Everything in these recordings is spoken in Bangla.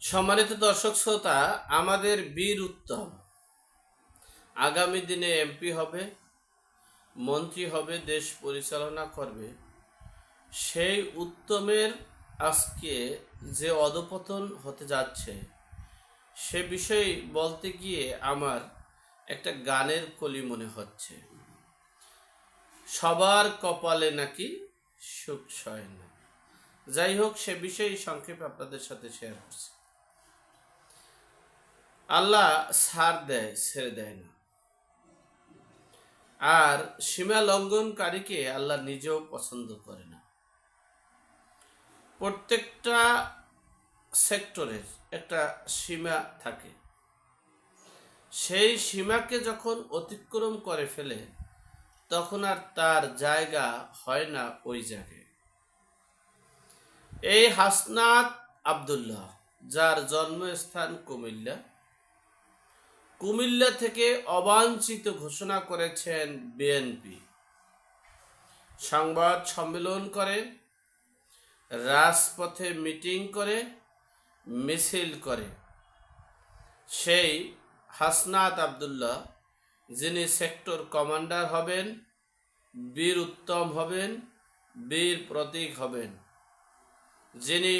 সম্মানিত দর্শক শ্রোতা, আমাদের বীর উত্তম। আগামী দিনে এমপি হবে, মন্ত্রী হবে, দেশ পরিচালনা করবে। সেই উত্তমের আজকে যে অধপতন হতে যাচ্ছে, সে বিষয়ে বলতে গিয়ে আমার একটা গানের কলি মনে হচ্ছে। সবার কপালে নাকি সুখ সয় না। যাই হোক, সে বিষয়ে সংক্ষেপে আপনাদের সাথে শেয়ার করছি। আল্লাহ সার দেয়, ছেড়ে দেয় না। আর সীমা লঙ্ঘনকারীকে আল্লাহ নিজেও পছন্দ করে না। প্রত্যেকটা সেক্টরের একটা সীমা থাকে। সেই সীমাকে যখন অতিক্রম করে ফেলে, তখন আর তার জায়গা হয় না ওই জায়গায়। এই হাসনাত আবদুল্লাহ, যার জন্মস্থান কুমিল্লা কুমিল্লা থেকে অবাঞ্ছিত ঘোষণা করেছেন বিএনপি। সংবাদ সম্মেলন করে, রাজপথে মিটিং করে, মিছিল করে। সেই হাসনাত আবদুল্লাহ, যিনি সেক্টর কমান্ডার হবেন, বীর উত্তম হবেন, বীর প্রতীক হবেন। যিনি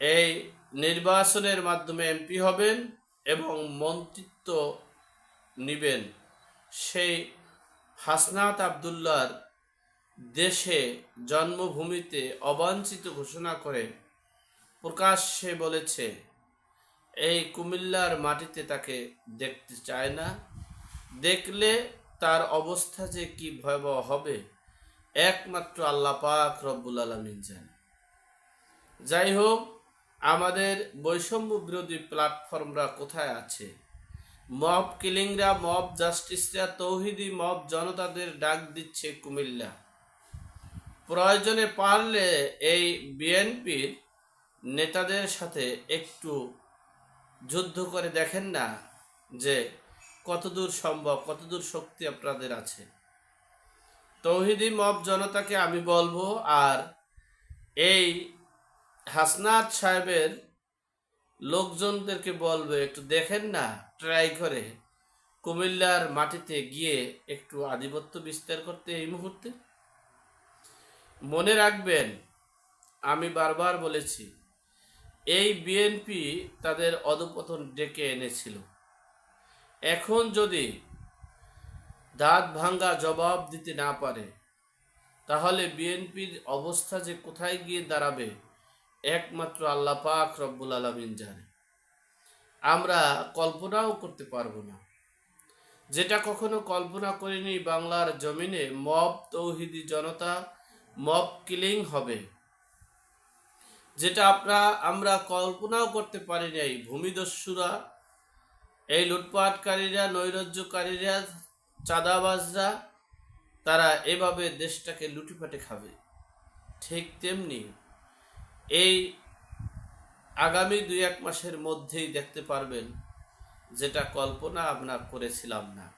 এই নির্বাচনের মাধ্যমে এমপি হবেন এবং মন্ত্রিত্ব নিবেন। সেই হাসনাত আবদুল্লার দেশে জন্মভূমিতে অবাঞ্ছিত ঘোষণা করে প্রকাশ্যে বলেছে, এই কুমিল্লার মাটিতে তাকে দেখতে চায় না। দেখলে তার অবস্থা যে কি ভয়াবহ হবে, একমাত্র আল্লাহ পাক রব্বুল আলমিন যাই হোক আমাদের বৈষম্য বিরোধী প্ল্যাটফর্মরা কোথায় আছে? মব কিলিংরা, মব জাস্টিসরা, তৌহিদি মব জনতাদের ডাক দিচ্ছে কুমিল্লা। প্রয়োজনে পারলে এই বিএনপির নেতাদের সাথে একটু যুদ্ধ করে দেখেন না যে কতদূর সম্ভব, কতদূর শক্তি আপনাদের আছে। তৌহিদি মব জনতাকে আমি বলব, আর এই হাসনাত সাহেবের লোকজনদেরকে বলবে, একটু দেখেন না, ট্রাই করে। কুমিল্লার মাটিতে গিয়ে একটু আধিপত্য বিস্তার করতে এই মুহূর্তে। মনে রাখবেন, আমি বারবার বলেছি, এই বিএনপি তাদের অধপতন ডেকে এনেছিল। এখন যদি দাঁত ভাঙ্গা জবাব দিতে না পারে, তাহলে বিএনপির অবস্থা যে কোথায় গিয়ে দাঁড়াবে একমাত্র আল্লাহ পাক রব্বুল আলমিন জানে। আমরা কল্পনাও করতে পারব না। যেটা কখনো কল্পনা করিনি বাংলার জমিনে মব তৌহিদি জনতা, মব কিলিং হবে। যেটা আমরা আমরা কল্পনাও করতে পারি নাই। ভূমিদস্যুরা, এই লুটপাটকারীরা, নৈরাজ্যকারীরা, চাঁদাবাজরা, তারা এভাবে দেশটাকে লুটিপাটে খাবে। ঠিক তেমনি এই আগামী দুই এক মাসের মধ্যেই দেখতে পারবেন যেটা কল্পনা আমরা করেছিলাম না।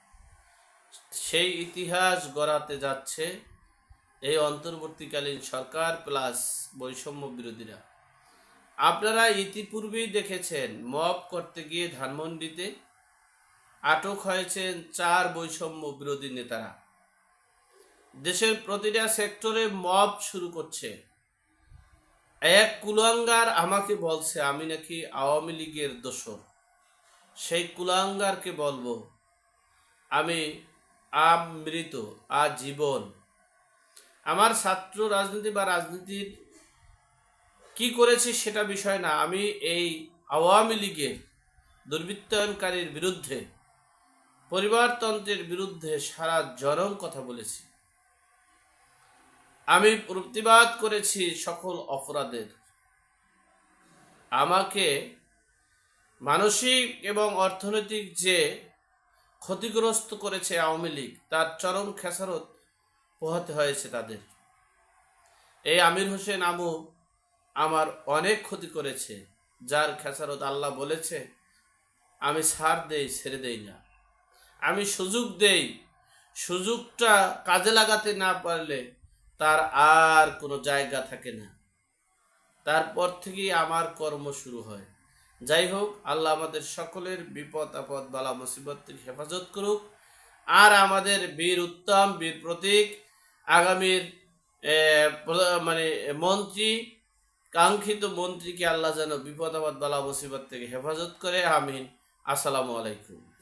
সেই ইতিহাস গড়াতে যাচ্ছে এই অন্তর্বর্তীকালীন সরকার প্লাস বৈষম্য বিরোধীরা। আপনারা ইতিপূর্বেই দেখেছেন, মব করতে গিয়ে ধানমন্ডিতে আটক হয়েছেন চার বৈষম্য বিরোধী নেতারা। দেশের প্রতিটা সেক্টরে মব শুরু করছে। এক কুলাঙ্গার আমাকে বলছে, আমি নাকি আওয়ামী লীগের দোষর। সেই কুলাঙ্গারকে বলব, আমি আমৃত, আজীবন। আমার ছাত্র রাজনীতি বা রাজনীতির কি করেছি সেটা বিষয় না, আমি এই আওয়ামী লীগের দুর্বৃত্তায়নকারীর বিরুদ্ধে, পরিবারতন্ত্রের বিরুদ্ধে সারা জনম কথা বলেছি। আমি প্রতিবাদ করেছি সকল অপরাধের। আমাকে মানসিক এবং অর্থনৈতিক যে ক্ষতিগ্রস্ত করেছে আওয়ামী লীগ, তার চরম খেসারত পোহাতে হয়েছে তাদের। এই আমির হোসেন আমু আমার অনেক ক্ষতি করেছে, যার খেসারত আল্লাহ বলেছে, আমি সার দেই, ছেড়ে দেই না। আমি সুযোগ দেই, সুযোগটা কাজে লাগাতে না পারলে তার আর কোনো জায়গা থাকে না। তারপর থেকেই আমার কর্ম শুরু হয়। যাই হোক, আল্লাহ আমাদের সকলের বিপদ, আপদ, বালা মুসিবত থেকে হেফাজত করুক। আর আমাদের বীর উত্তম, বীর প্রতীক, আগামীর মানে মন্ত্রী, কাঙ্ক্ষিত মন্ত্রীকে আল্লাহ যেন বিপদ, আপদ, বালা, মুসিবত থেকে হেফাজত করে। আমিন। আসসালামু আলাইকুম।